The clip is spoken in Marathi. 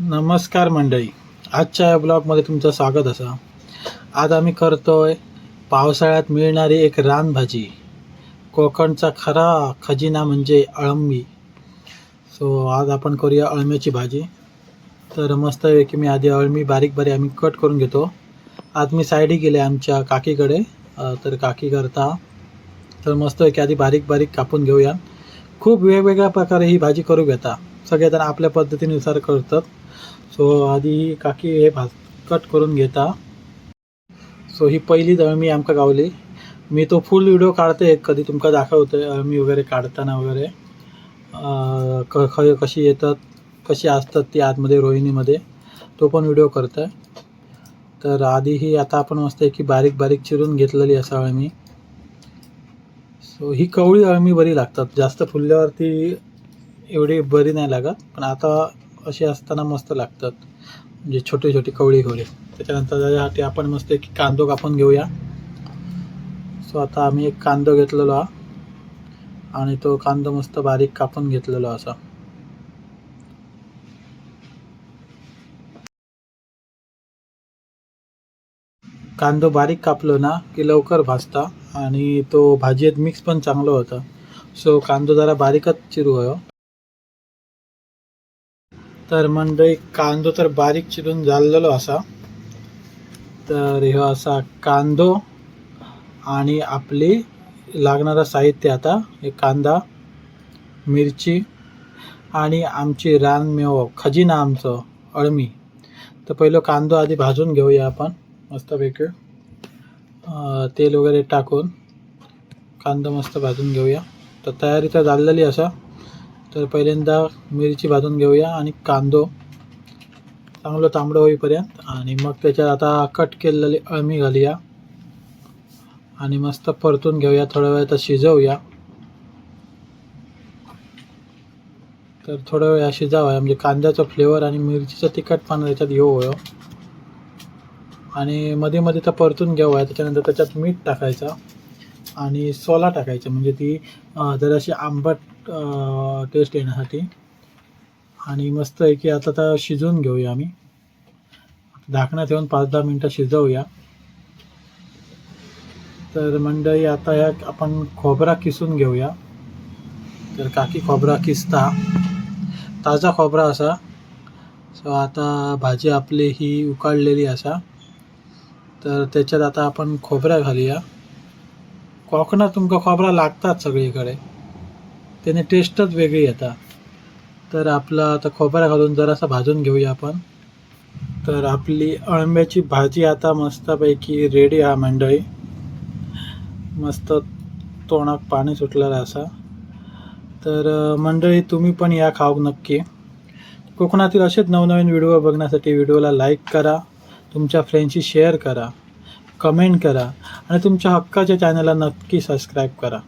नमस्कार मंडळी. आजच्या या ब्लॉगमध्ये तुमचं स्वागत असा. आज आम्ही करतोय पावसाळ्यात मिळणारी एक रानभाजी. कोकणचा खरा खजिना म्हणजे अळंबी. सो आज आपण करूया अळम्याची भाजी. तर मस्त आहे की मी आधी अळमी बारीक बारीक आम्ही कट करून घेतो. आज मी साईडी गेले आमच्या काकीकडे. तर काकी करता. तर मस्त आहे की आधी बारीक बारीक कापून घेऊया. खूप वेगवेगळ्या प्रकारे ही भाजी करू घेता. सगळेजण आपल्या पद्धतीनुसार करतात. सो आधी काकी हे भाज कट करून घेता. सो ही पहिली दळमी आमकां गावली. मी तो फुल व्हिडिओ काढते कधी तुमका दाखवतोय अळमी वगैरे काढताना वगैरे. क ख कशी येतात कशी असतात ती आतमध्ये रोहिणीमध्ये तो पण व्हिडिओ करतोय. तर आधी ही आता आपण मस्त आहे की बारीक बारीक चिरून घेतलेली असा अळमी सो ही कवळी अळमी बरी लागतात. जास्त फुलल्यावरती एवढी बरी नाही लागत पण आता अशी असताना मस्त लागतात. म्हणजे छोटे छोटे कवळी कवळी त्याच्यानंतर त्याच्यासाठी आपण मस्त एक कांदो कापून घेऊया. सो आता आम्ही एक कांदो घेतलेलो हा. आणि तो कांदो मस्त बारीक कापून घेतलेलो असा. कांदो बारीक कापलो ना की लवकर भाजता. आणि तो भाजीत मिक्स पण चांगलं होतं. सो कांदो जरा बारीकच चिरू हो तर मंडळी कांदो तर बारीक चिरून झालेलो असा. तर ह्यो असा कांदो आणि आपली लागणारं साहित्य आता हे कांदा मिरची आणि आमची रानमेव खजिना आमचं अळमी. तर पहिलं कांदो आधी भाजून घेऊया आपण मस्तपैकी. तेल वगैरे टाकून कांदा मस्त भाजून घेऊया. तर तयारी तर झालेली असा. तर पहिल्यांदा मिरची भाजून घेऊया आणि कांदो. चांगलं तांबडं होईपर्यंत आणि मग त्याच्यात आता कट केलेली अळमी घालूया. आणि मस्त परतून घेऊया थोड्या वेळ तर शिजवूया. तर थोडा वेळ शिजावा म्हणजे कांद्याचा फ्लेवर आणि मिरचीचा तिखटपणा त्याच्यात येऊ हो आणि मध्ये मध्ये तर परतून घ्यावं त्याच्यानंतर त्याच्यात मीठ टाकायचं. आणि सोला टाकायचं. म्हणजे ती जराशी आंबट टेस्ट येण्यासाठी. आणि मस्त आहे की आता तर शिजवून घेऊया आम्ही. झाकण्यात येऊन पाच दहा मिनटं शिजवूया. तर मंडळी आता या आपण खोबरा किसून घेऊया. तर काकी खोबरा किसता. ताजा खोबरा असा. सो आता भाजी आपली ही उकाळलेली असा. तर त्याच्यात आता आपण खोबरा घालूया. कोकणात तुमका खोबरा लागतात सगळीकडे. त्याने टेस्टच वेगळी येतात तर आपला आता खोबरा घालून जरासा भाजून घेऊया आपण. तर आपली अळंब्याची भाजी आता मस्तपैकी रेडी आहे मंडळी. मस्त तोंडात पाणी सुटलेलं असा. तर मंडळी तुम्ही पण या खाऊ नक्की. कोकणातील असेच नवनवीन व्हिडिओ बघण्यासाठी व्हिडिओला लाईक करा. तुमच्या फ्रेंडशी शेअर करा. कमेंट करा आणि तुमच्या हक्काच्या चॅनलला नक्की सबस्क्राईब करा.